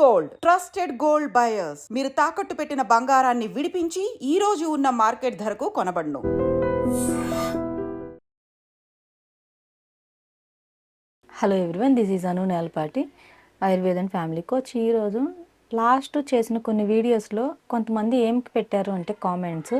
Gold. Trusted gold buyers. మీరు తాకట్టు పెట్టిన బంగారాన్ని విడిపించి ఈ రోజు ఉన్న మార్కెట్ ధరకు కొనబడును. Hello everyone this is Anu Nelapati ఆయుర్వేదన్ family coach ఈరోజు లాస్ట్ చేసిన కొన్ని వీడియోస్లో కొంతమంది ఏం పెట్టారు అంటే కామెంట్స్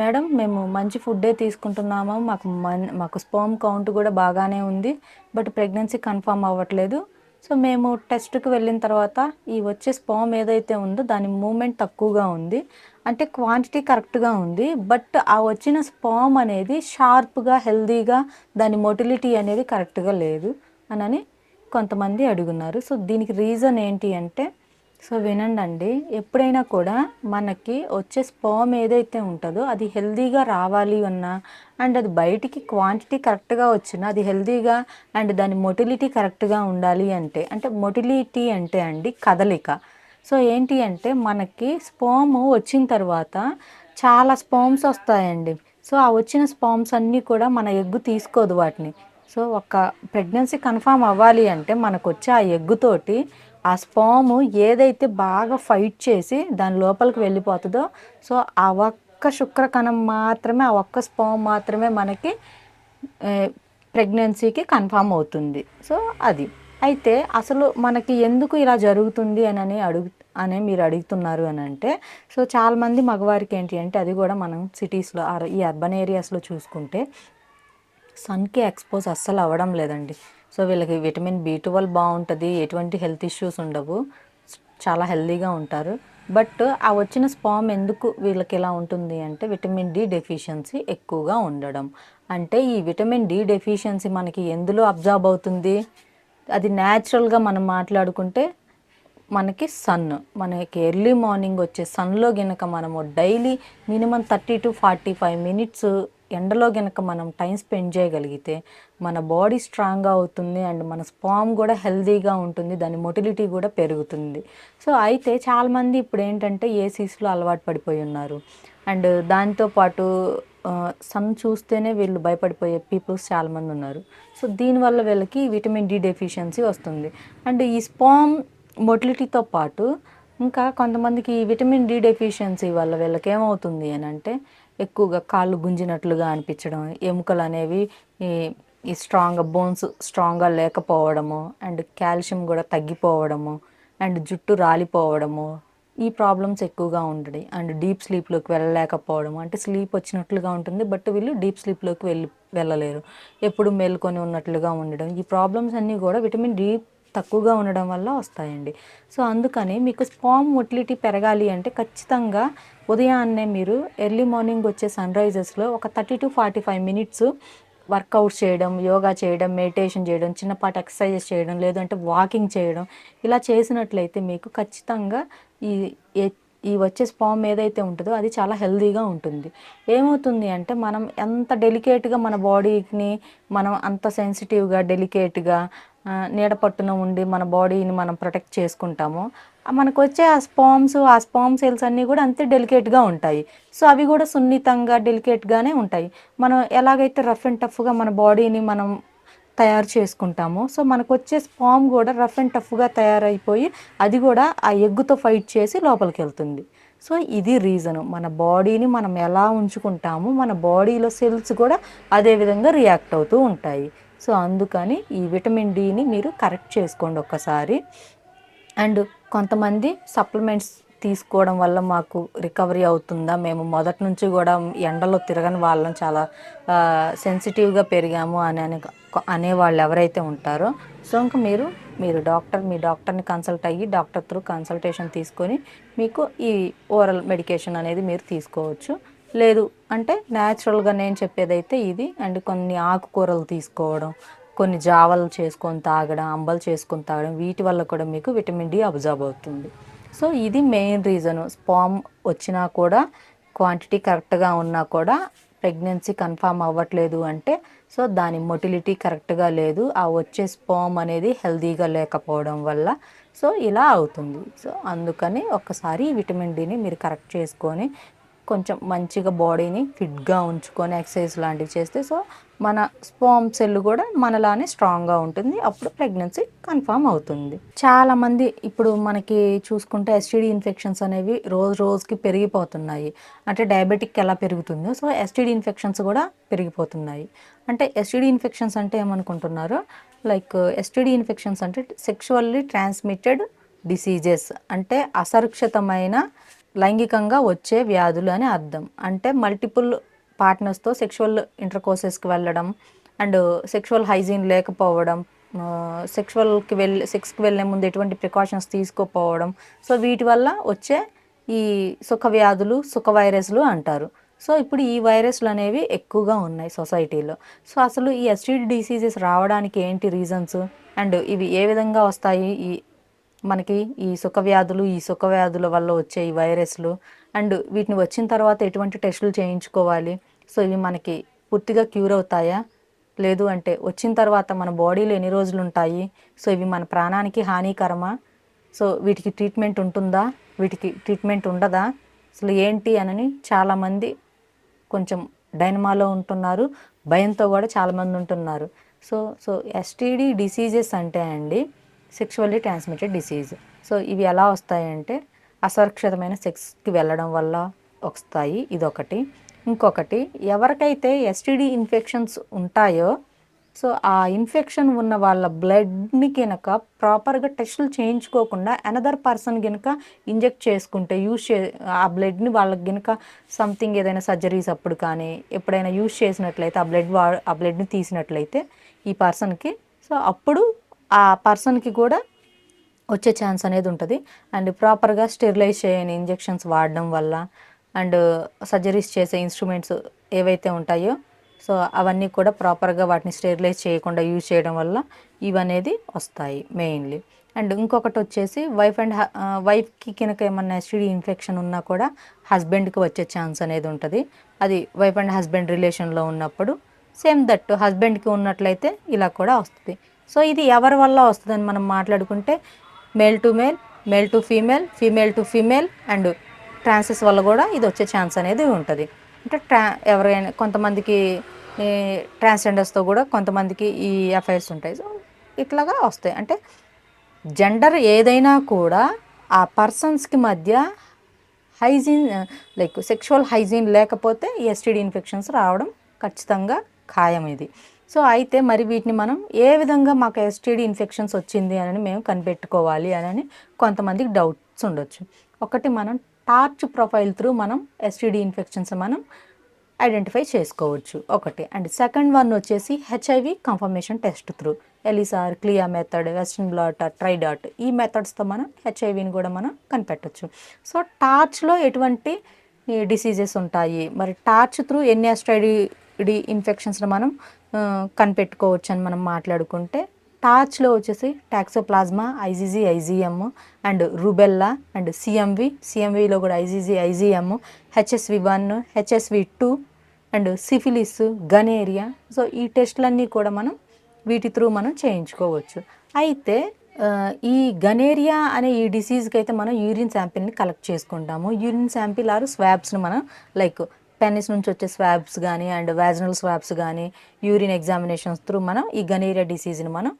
మేడం మేము మంచి ఫుడ్డే తీసుకుంటున్నాము. మాకు మన్ మాకు స్పోమ్ కౌంట్ కూడా బాగానే ఉంది బట్ ప్రెగ్నెన్సీ కన్ఫర్మ్ అవ్వట్లేదు. సో మేము టెస్ట్కి వెళ్ళిన తర్వాత ఈ వచ్చే స్పర్మ్ ఏదైతే ఉందో దాని మూమెంట్ తక్కువగా ఉంది. అంటే క్వాంటిటీ కరెక్ట్గా ఉంది. బట్ ఆ వచ్చిన స్పామ్ అనేది షార్ప్గా హెల్దీగా దాని మొటిలిటీ అనేది కరెక్ట్గా లేదు అనని కొంతమంది అడుగున్నారు. సో దీనికి రీజన్ ఏంటి అంటే సో వినండి ఎప్పుడైనా కూడా మనకి వచ్చే స్పర్మ్ ఏదైతే ఉంటుందో అది హెల్దీగా రావాలి అన్నా అండ్ అది బయటికి క్వాంటిటీ కరెక్ట్గా వచ్చినా అది హెల్దీగా అండ్ దాని మొటిలిటీ కరెక్ట్గా ఉండాలి అంటే అంటే మొటిలిటీ అంటే అండి కదలిక. సో ఏంటి అంటే మనకి స్పోమ్ వచ్చిన తర్వాత చాలా స్పోమ్స్ వస్తాయండి. సో ఆ వచ్చిన స్పర్మ్స్ అన్నీ కూడా మన ఎగ్గు తీసుకోదు వాటిని. సో ఒక ప్రెగ్నెన్సీ కన్ఫామ్ అవ్వాలి అంటే మనకు వచ్చే ఆ ఎగ్గుతోటి ఆ స్పామ్ ఏదైతే బాగా ఫైట్ చేసి దాని లోపలికి వెళ్ళిపోతుందో సో ఆ ఒక్క శుక్రకణం మాత్రమే ఆ ఒక్క స్పామ్ మాత్రమే మనకి ప్రెగ్నెన్సీకి కన్ఫామ్ అవుతుంది. సో అది. అయితే అసలు మనకి ఎందుకు ఇలా జరుగుతుంది అని అడుగు అని మీరు అడుగుతున్నారు అని అంటే సో చాలామంది మగవారికి ఏంటి అంటే అది కూడా మనం సిటీస్లో ఈ అర్బన్ ఏరియాస్లో చూసుకుంటే సన్కి ఎక్స్పోజ్ అస్సలు అవ్వడం లేదండి. సో వీళ్ళకి విటమిన్ బి ట్వెల్వ్ బాగుంటుంది ఎటువంటి హెల్త్ ఇష్యూస్ ఉండవు. చాలా హెల్తీగా ఉంటారు. బట్ ఆ వచ్చిన స్పామ్ ఎందుకు వీళ్ళకి ఎలా ఉంటుంది అంటే విటమిన్ డి డెఫిషియన్సీ ఎక్కువగా ఉండడం. అంటే ఈ విటమిన్ డి డెఫిషియన్సీ మనకి ఎందులో అబ్జార్బ్ అవుతుంది? అది న్యాచురల్గా మనం మాట్లాడుకుంటే మనకి సన్ మనకి ఎర్లీ మార్నింగ్ వచ్చే సన్లో గినక మనము daily minimum thirty to forty five minutes ఎండలో గనక మనం టైం స్పెండ్ చేయగలిగితే మన బాడీ స్ట్రాంగ్గా అవుతుంది అండ్ మన స్పామ్ కూడా హెల్దీగా ఉంటుంది దాని మొటిలిటీ కూడా పెరుగుతుంది. సో అయితే చాలామంది ఇప్పుడు ఏంటంటే ఏసీస్లో అలవాటు పడిపోయి ఉన్నారు. అండ్ దాంతోపాటు సన్ చూస్తేనే వీళ్ళు భయపడిపోయే పీపుల్స్ చాలామంది ఉన్నారు. సో దీనివల్ల వీళ్ళకి విటమిన్ డి డెఫిషియన్సీ వస్తుంది. అండ్ ఈ స్పామ్ మొటిలిటీతో పాటు ఇంకా కొంతమందికి ఈ విటమిన్ డి డెఫిషియన్సీ వల్ల వీళ్ళకి ఏమవుతుంది అని అంటే ఎక్కువగా కాళ్ళు గుంజినట్లుగా అనిపించడం ఎముకలు అనేవి ఈ ఈ స్ట్రాంగ్ బోన్స్ స్ట్రాంగ్గా లేకపోవడము అండ్ కాల్షియం కూడా తగ్గిపోవడము అండ్ జుట్టు రాలిపోవడము ఈ ప్రాబ్లమ్స్ ఎక్కువగా ఉంటాయి అండ్ డీప్ స్లీప్లోకి వెళ్ళలేకపోవడం అంటే స్లీప్ వచ్చినట్లుగా ఉంటుంది బట్ వీళ్ళు డీప్ స్లీప్లోకి వెళ్ళి వెళ్ళలేరు. ఎప్పుడు మేల్కొని ఉన్నట్లుగా ఉండడం. ఈ ప్రాబ్లమ్స్ అన్నీ కూడా విటమిన్ డి తక్కువగా ఉండడం వల్ల వస్తాయండి. సో అందుకని మీకు స్పామ్ మొటిలిటీ పెరగాలి అంటే ఖచ్చితంగా ఉదయాన్నే మీరు ఎర్లీ మార్నింగ్ వచ్చే సన్ రైజెస్లో ఒక thirty to forty five minutes workout చేయడం యోగా చేయడం మెడిటేషన్ చేయడం చిన్నపాటి ఎక్సర్సైజెస్ చేయడం లేదంటే వాకింగ్ చేయడం ఇలా చేసినట్లయితే మీకు ఖచ్చితంగా ఈ ఈ వచ్చే స్పామ్ ఏదైతే ఉంటుందో అది చాలా హెల్దీగా ఉంటుంది. ఏమవుతుంది అంటే మనం ఎంత డెలికేట్గా మన బాడీని మనం అంత సెన్సిటివ్గా డెలికేట్గా నీడ పట్టున ఉండి మన బాడీని మనం ప్రొటెక్ట్ చేసుకుంటామో మనకు వచ్చే ఆ స్పామ్స్ ఆ స్పామ్ సెల్స్ అన్నీ కూడా అంతే డెలికేట్గా ఉంటాయి. సో అవి కూడా సున్నితంగా డెలికేట్గానే ఉంటాయి. మనం ఎలాగైతే రఫ్ అండ్ టఫ్గా మన బాడీని మనం తయారు చేసుకుంటామో సో మనకు వచ్చే స్పామ్ కూడా రఫ్ అండ్ టఫ్గా తయారైపోయి అది కూడా ఆ ఎగ్గుతో ఫైట్ చేసి లోపలికి వెళ్తుంది సో ఇది రీజను మన బాడీని మనం ఎలా ఉంచుకుంటామో మన బాడీలో సెల్స్ కూడా అదే విధంగా రియాక్ట్ అవుతూ ఉంటాయి. సో అందుకని ఈ విటమిన్ డిని మీరు కరెక్ట్ చేసుకోండి ఒక్కసారి. అండ్ కొంతమంది సప్లిమెంట్స్ తీసుకోవడం వల్ల మాకు రికవరీ అవుతుందా? మేము మొదటి నుంచి కూడా ఎండలో తిరగని వాళ్ళం చాలా సెన్సిటివ్గా పెరిగాము అని అని అనే వాళ్ళు ఎవరైతే ఉంటారో. సో ఇంకా మీరు మీరు డాక్టర్ మీ డాక్టర్ని కన్సల్ట్ అయ్యి డాక్టర్ త్రూ కన్సల్టేషన్ తీసుకొని మీకు ఈ ఓరల్ మెడికేషన్ అనేది మీరు తీసుకోవచ్చు. లేదు అంటే న్యాచురల్గా నేను చెప్పేదైతే ఇది అండ్ కొన్ని ఆకుకూరలు తీసుకోవడం కొన్ని జావలు చేసుకొని తాగడం అంబలు చేసుకొని తాగడం వీటి వల్ల కూడా మీకు విటమిన్ డి అబ్జర్వ్ అవుతుంది. సో ఇది మెయిన్ రీజను. స్పామ్ వచ్చినా కూడా క్వాంటిటీ కరెక్ట్గా ఉన్నా కూడా ప్రెగ్నెన్సీ కన్ఫామ్ అవ్వట్లేదు అంటే సో దాని మొటిలిటీ కరెక్ట్గా లేదు. ఆ వచ్చే స్పామ్ అనేది హెల్తీగా లేకపోవడం వల్ల సో ఇలా అవుతుంది. సో అందుకని ఒక్కసారి విటమిన్ డిని మీరు కరెక్ట్ చేసుకొని కొంచెం మంచిగా బాడీని ఫిట్గా ఉంచుకొని ఎక్సర్సైజ్ లాంటివి చేస్తే సో మన స్పామ్ సెల్ కూడా మనలానే స్ట్రాంగ్గా ఉంటుంది. అప్పుడు ప్రెగ్నెన్సీ కన్ఫామ్ అవుతుంది. చాలామంది ఇప్పుడు మనకి చూసుకుంటే ఎస్టీడీ ఇన్ఫెక్షన్స్ అనేవి రోజు రోజుకి పెరిగిపోతున్నాయి. అంటే డయాబెటిక్ ఎలా పెరుగుతుందో సో ఎస్టీడీ ఇన్ఫెక్షన్స్ కూడా పెరిగిపోతున్నాయి. అంటే ఎస్టీడీ ఇన్ఫెక్షన్స్ అంటే ఏమనుకుంటున్నారు? లైక్ ఎస్టీడీ ఇన్ఫెక్షన్స్ అంటే సెక్షువల్లీ ట్రాన్స్మిటెడ్ డిసీజెస్. అంటే అసురక్షితమైన లైంగికంగా వచ్చే వ్యాధులు అని అర్థం. అంటే మల్టిపుల్ పార్ట్నర్స్తో సెక్షువల్ ఇంటర్కోర్సెస్కి వెళ్ళడం అండ్ సెక్షువల్ హైజీన్ లేకపోవడం సెక్షువల్కి వెళ్ళి సెక్స్కి వెళ్ళే ముందు ఎటువంటి ప్రికాషన్స్ తీసుకోకపోవడం. సో వీటి వల్ల వచ్చే ఈ సుఖ వ్యాధులు సుఖ వైరస్లు అంటారు. సో ఇప్పుడు ఈ వైరస్లు అనేవి ఎక్కువగా ఉన్నాయి సొసైటీలో. సో అసలు ఈ ఎస్టీడీ డిసీజెస్ రావడానికి ఏంటి రీజన్స్ అండ్ ఇవి ఏ విధంగా వస్తాయి? ఈ మనకి ఈ సుఖ వ్యాధులు ఈ సుఖ వ్యాధుల వల్ల వచ్చే ఈ వైరస్లు అండ్ వీటిని వచ్చిన తర్వాత ఎటువంటి టెస్టులు చేయించుకోవాలి. సో ఇవి మనకి పూర్తిగా క్యూర్ అవుతాయా? లేదు అంటే వచ్చిన తర్వాత మన బాడీలో ఎన్ని రోజులు ఉంటాయి? సో ఇవి మన ప్రాణానికి హానికరమా? సో వీటికి ట్రీట్మెంట్ ఉంటుందా? వీటికి ట్రీట్మెంట్ ఉండదా? అసలు ఏంటి అని చాలామంది కొంచెం డైనమాలో ఉంటున్నారు. భయంతో కూడా చాలామంది ఉంటున్నారు. సో సో ఎస్టీడీ డిసీజెస్ అంటే అండి సెక్షువల్లీ ట్రాన్స్మిటెడ్ డిసీజ్. సో ఇవి ఎలా వస్తాయంటే అసురక్షితమైన సెక్స్కి వెళ్ళడం వల్ల వస్తాయి. ఇదొకటి. ఇంకొకటి ఎవరికైతే ఎస్టీడీ ఇన్ఫెక్షన్స్ ఉంటాయో సో ఆ ఇన్ఫెక్షన్ ఉన్న వాళ్ళ బ్లడ్ని కనుక ప్రాపర్గా టెస్టులు చేయించుకోకుండా అనదర్ పర్సన్ కనుక ఇంజెక్ట్ చేసుకుంటే యూజ్ చే ఆ బ్లడ్ని వాళ్ళకి కనుక సంథింగ్ ఏదైనా సర్జరీస్ అప్పుడు కానీ ఎప్పుడైనా యూజ్ చేసినట్లయితే ఆ బ్లడ్ వా ఆ బ్లడ్ని తీసినట్లయితే ఈ పర్సన్కి సో అప్పుడు ఆ పర్సన్కి కూడా వచ్చే ఛాన్స్ అనేది ఉంటుంది. అండ్ ప్రాపర్గా స్టెరిలైజ్ చేయని ఇంజెక్షన్స్ వాడడం వల్ల అండ్ సర్జరీస్ చేసే ఇన్స్ట్రుమెంట్స్ ఏవైతే ఉంటాయో సో అవన్నీ కూడా ప్రాపర్గా వాటిని స్టెరిలైజ్ చేయకుండా యూజ్ చేయడం వల్ల ఇవనేది వస్తాయి మెయిన్లీ అండ్ ఇంకొకటి వచ్చేసి వైఫ్ అండ్ వైఫ్కి కనుక ఏమన్నా ఎస్టీడీ ఇన్ఫెక్షన్ ఉన్నా కూడా హస్బెండ్కి వచ్చే ఛాన్స్ అనేది ఉంటుంది. అది వైఫ్ అండ్ హస్బెండ్ రిలేషన్లో ఉన్నప్పుడు సేమ్ దట్ హస్బెండ్కి ఉన్నట్లయితే ఇలా కూడా వస్తుంది. సో ఇది ఎవరి వల్ల వస్తుందని మనం మాట్లాడుకుంటే male to male male to female female to female and ట్రాన్సెస్ వల్ల కూడా ఇది వచ్చే ఛాన్స్ అనేది ఉంటుంది. అంటే ట్రా ఎవరైనా కొంతమందికి ట్రాన్స్జెండర్స్తో కూడా కొంతమందికి ఈ అఫైర్స్ ఉంటాయి. సో ఇట్లాగా వస్తాయి. అంటే జెండర్ ఏదైనా కూడా ఆ పర్సన్స్కి మధ్య హైజీన్ లైక్ సెక్షువల్ హైజీన్ లేకపోతే ఎస్టీడీ ఇన్ఫెక్షన్స్ రావడం ఖచ్చితంగా ఖాయం ఇది. సో అయితే మరి వీటిని మనం ఏ విధంగా మాకు ఎస్టీడీ ఇన్ఫెక్షన్స్ వచ్చింది అని మేము కనిపెట్టుకోవాలి అని కొంతమందికి డౌట్స్ ఉండొచ్చు. ఒకటి మనం టార్చ్ ప్రొఫైల్ త్రూ మనం ఎస్టీడీ ఇన్ఫెక్షన్స్ మనం ఐడెంటిఫై చేసుకోవచ్చు ఒకటి. అండ్ సెకండ్ వన్ వచ్చేసి HIV confirmation test through. ELISA or CLIA method western blot Tridot ఈ మెథడ్స్తో మనం హెచ్ఐవిని కూడా మనం కనిపెట్టచ్చు. సో టార్చ్లో ఎటువంటి డిసీజెస్ ఉంటాయి? మరి టార్చ్ త్రూ ఎన్ని ఎస్టైడి ఇన్ఫెక్షన్స్ని మనం కనిపెట్టుకోవచ్చు అని మనం మాట్లాడుకుంటే టార్చ్లో వచ్చేసి toxoplasma IgG IgM and rubella and CMV. సిఎంవిలో కూడా IgG IgM HSV one HSV two and syphilis gonorrhoea. So ఈ టెస్టులన్నీ కూడా మనం వీటి త్రూ మనం చేయించుకోవచ్చు. అయితే ఈ గనేరియా అనే ఈ డిసీజ్కి అయితే మనం యూరిన్ శాంపిల్ని కలెక్ట్ చేసుకుంటాము. యూరిన్ శాంపిల్ ఆరు స్వాబ్స్ని మనం లైక్ పెన్నిస్ నుంచి వచ్చే స్వాబ్స్ కానీ అండ్ వ్యాజినల్ స్వాబ్స్ కానీ యూరిన్ ఎగ్జామినేషన్స్ త్రూ మనం ఈ గనేరియా డిసీజ్ని మనం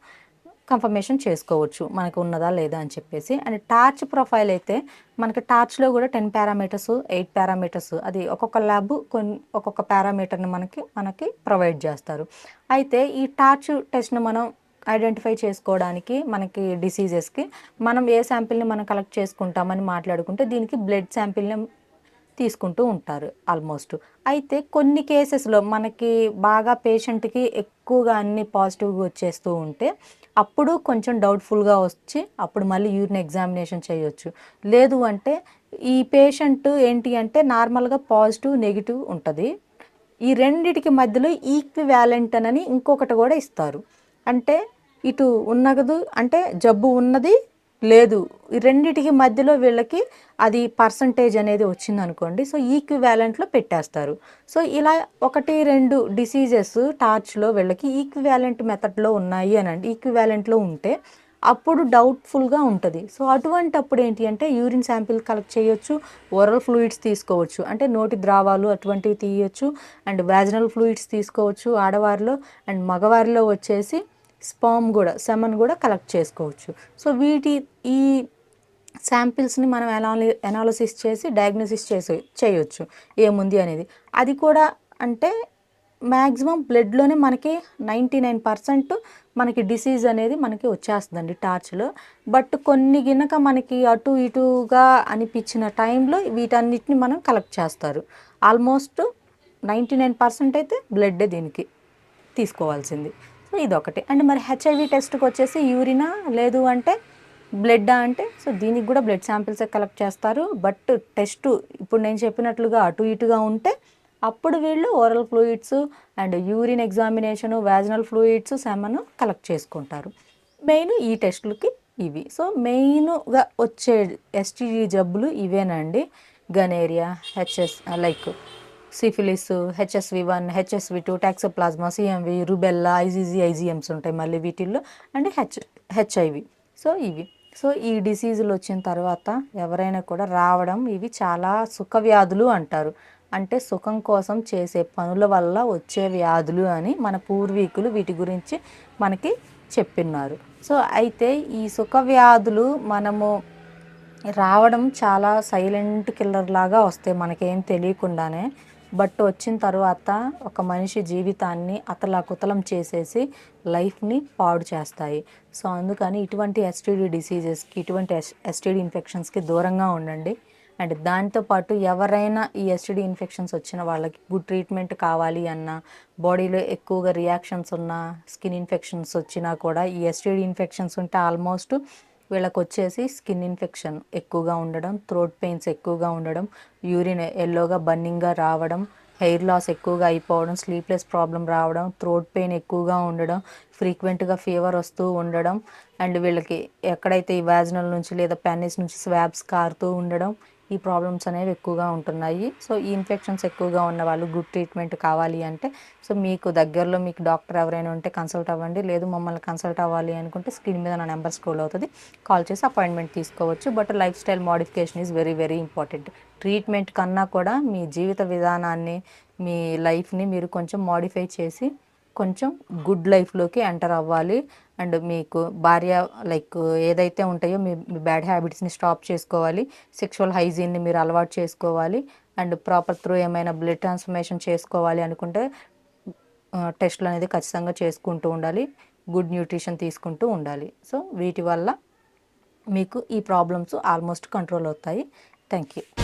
కన్ఫర్మేషన్ చేసుకోవచ్చు. మనకు ఉన్నదా లేదా అని చెప్పేసి. అండ్ టార్చ్ ప్రొఫైల్ అయితే మనకి టార్చ్లో కూడా టెన్ పారామీటర్స్ ఎయిట్ పారామీటర్స్ అది ఒక్కొక్క ల్యాబ్ కొన్ని ఒక్కొక్క పారామీటర్ని మనకి మనకి ప్రొవైడ్ చేస్తారు. అయితే ఈ టార్చ్ టెస్ట్ని మనం ఐడెంటిఫై చేసుకోవడానికి మనకి డిసీజెస్కి మనం ఏ శాంపిల్ని మనం కలెక్ట్ చేసుకుంటామని మాట్లాడుకుంటే దీనికి బ్లడ్ శాంపిల్ని తీసుకుంటూ ఉంటారు ఆల్మోస్ట్ అయితే కొన్ని కేసెస్లో మనకి బాగా పేషెంట్కి ఎక్కువగా అన్ని పాజిటివ్గా వచ్చేస్తూ ఉంటే అప్పుడు కొంచెం డౌట్ఫుల్గా వచ్చి అప్పుడు మళ్ళీ యూరిన్ ఎగ్జామినేషన్ చేయొచ్చు. లేదు అంటే ఈ పేషెంట్ ఏంటి అంటే నార్మల్గా పాజిటివ్ నెగిటివ్ ఉంటుంది. ఈ రెండిటికి మధ్యలో ఈక్వివాలెంట్ అని ఇంకొకటి కూడా ఇస్తారు. అంటే ఇటు ఉన్నగదు అంటే జబ్బు ఉన్నది లేదు. రెండిటికి మధ్యలో వీళ్ళకి అది పర్సంటేజ్ అనేది వచ్చింది అనుకోండి సో ఈక్వివాలెంట్లో పెట్టేస్తారు. సో ఇలా ఒకటి రెండు డిసీజెస్ టార్చ్లో వీళ్ళకి ఈక్వివాలెంట్ మెథడ్లో ఉన్నాయి అని అంటే ఈక్వివాలెంట్లో ఉంటే అప్పుడు డౌట్ఫుల్గా ఉంటుంది. సో అటువంటి అప్పుడు ఏంటి అంటే యూరిన్ శాంపిల్ కలెక్ట్ చేయొచ్చు ఓరల్ ఫ్లూయిడ్స్ తీసుకోవచ్చు. అంటే నోటి ద్రావాలు అటువంటివి తీయొచ్చు అండ్ వ్యాజనల్ ఫ్లూయిడ్స్ తీసుకోవచ్చు ఆడవారిలో అండ్ మగవారిలో వచ్చేసి స్పామ్ కూడా సెమన్ కూడా కలెక్ట్ చేసుకోవచ్చు. సో వీటి ఈ శాంపిల్స్ని మనం ఎనాలి ఎనాలిసిస్ చేసి డయాగ్నోసిస్ చేసి చేయొచ్చు. ఏముంది అనేది. అది కూడా అంటే మ్యాక్సిమం బ్లడ్లోనే మనకి నైంటీ నైన్ పర్సెంట్ మనకి డిసీజ్ అనేది మనకి వచ్చేస్తుందండి టార్చ్లో. బట్ కొన్ని గినక మనకి అటు ఇటుగా అనిపించిన టైంలో వీటన్నిటిని మనం కలెక్ట్ చేస్తారు. ఆల్మోస్ట్ నైంటీ నైన్ పర్సెంట్ అయితే బ్లడ్డే దీనికి తీసుకోవాల్సింది. సో ఇదొకటి. అండ్ మరి హెచ్ఐవి టెస్ట్కి వచ్చేసి యూరినా లేదు అంటే బ్లడ్డా అంటే సో దీనికి కూడా బ్లడ్ శాంపిల్స్ కలెక్ట్ చేస్తారు. బట్ టెస్ట్ ఇప్పుడు నేను చెప్పినట్లుగా అటు ఇటుగా ఉంటే అప్పుడు వీళ్ళు oral fluids and urine examination vaginal fluids semen collect చేసుకుంటారు. మెయిన్ ఈ టెస్టులకి ఇవి. సో మెయిన్గా వచ్చే ఎస్టీడీ జబ్బులు ఇవేనండి. Gonorrhoea HS like syphilis HSV one HSV two toxoplasma CMV rubella IgG IgMs ఉంటాయి మళ్ళీ వీటిల్లో. And H HIV. సో ఇవి. సో ఈ డిసీజులు వచ్చిన తర్వాత ఎవరైనా కూడా రావడం ఇవి చాలా సుఖ వ్యాధులు అంటారు. అంటే సుఖం కోసం చేసే పనుల వల్ల వచ్చే వ్యాధులు అని మన పూర్వీకులు వీటి గురించి మనకి చెప్పిన్నారు. సో అయితే ఈ సుఖ వ్యాధులు మనము రావడం చాలా సైలెంట్ కిల్లర్ లాగా వస్తాయి మనకేం తెలియకుండానే. బట్ వచ్చిన తర్వాత ఒక మనిషి జీవితాన్ని అతలాకుతలం చేసేసి లైఫ్ని పాడు చేస్తాయి. సో అందుకని ఇటువంటి ఎస్టీడీ డిసీజెస్కి ఇటువంటి ఎస్ ఎస్టీడీ ఇన్ఫెక్షన్స్కి దూరంగా ఉండండి. అండ్ దాంతోపాటు ఎవరైనా ఈ ఎస్టీడీ ఇన్ఫెక్షన్స్ వచ్చిన వాళ్ళకి గుడ్ ట్రీట్మెంట్ కావాలి అన్నా బాడీలో ఎక్కువగా రియాక్షన్స్ ఉన్న స్కిన్ ఇన్ఫెక్షన్స్ వచ్చినా కూడా ఈ ఎస్టీడీ ఇన్ఫెక్షన్స్ ఉంటే ఆల్మోస్ట్ వీళ్ళకి వచ్చేసి స్కిన్ ఇన్ఫెక్షన్ ఎక్కువగా ఉండడం థ్రోట్ పెయిన్స్ ఎక్కువగా ఉండడం యూరిన్ ఎల్లోగా బర్నింగ్గా రావడం హెయిర్ లాస్ ఎక్కువగా అయిపోవడం స్లీప్లెస్ ప్రాబ్లం రావడం థ్రోట్ పెయిన్ ఎక్కువగా ఉండడం ఫ్రీక్వెంట్గా ఫీవర్ వస్తూ ఉండడం అండ్ వీళ్ళకి ఎక్కడైతే ఈ వ్యాజినల్ నుంచి లేదా పెన్నిస్ నుంచి స్వాబ్స్ కారుతూ ఉండడం ఈ ప్రాబ్లమ్స్ అనేవి ఎక్కువగా ఉంటున్నాయి. సో ఈ ఇన్ఫెక్షన్స్ ఎక్కువగా ఉన్న వాళ్ళు గుడ్ ట్రీట్మెంట్ కావాలి అంటే సో మీకు దగ్గరలో మీకు డాక్టర్ ఎవరైనా ఉంటే కన్సల్ట్ అవ్వండి. లేదు మమ్మల్ని కన్సల్ట్ అవ్వాలి అనుకుంటే స్క్రీన్ మీద నా నెంబర్ స్క్రోల్ అవుతుంది. కాల్ చేసి అపాయింట్మెంట్ తీసుకోవచ్చు. But lifestyle modification is very very important treatment కన్నా కూడా మీ జీవిత విధానాన్ని మీ లైఫ్ని మీరు కొంచెం మోడిఫై చేసి కొంచెం గుడ్ లైఫ్లోకి ఎంటర్ అవ్వాలి. అండ్ మీకు భార్య లైక్ ఏదైతే ఉంటాయో మీ మీ బ్యాడ్ హ్యాబిట్స్ని స్టాప్ చేసుకోవాలి. సెక్షువల్ హైజీన్ని మీరు అలవాటు చేసుకోవాలి. అండ్ ప్రాపర్ త్రూ ఏమైనా బ్లడ్ ట్రాన్స్ఫర్మేషన్ చేసుకోవాలి అనుకుంటే టెస్ట్లు అనేది ఖచ్చితంగా చేసుకుంటూ ఉండాలి. గుడ్ న్యూట్రిషన్ తీసుకుంటూ ఉండాలి. సో వీటి వల్ల మీకు ఈ ప్రాబ్లమ్స్ ఆల్మోస్ట్ కంట్రోల్ అవుతాయి. Thank you.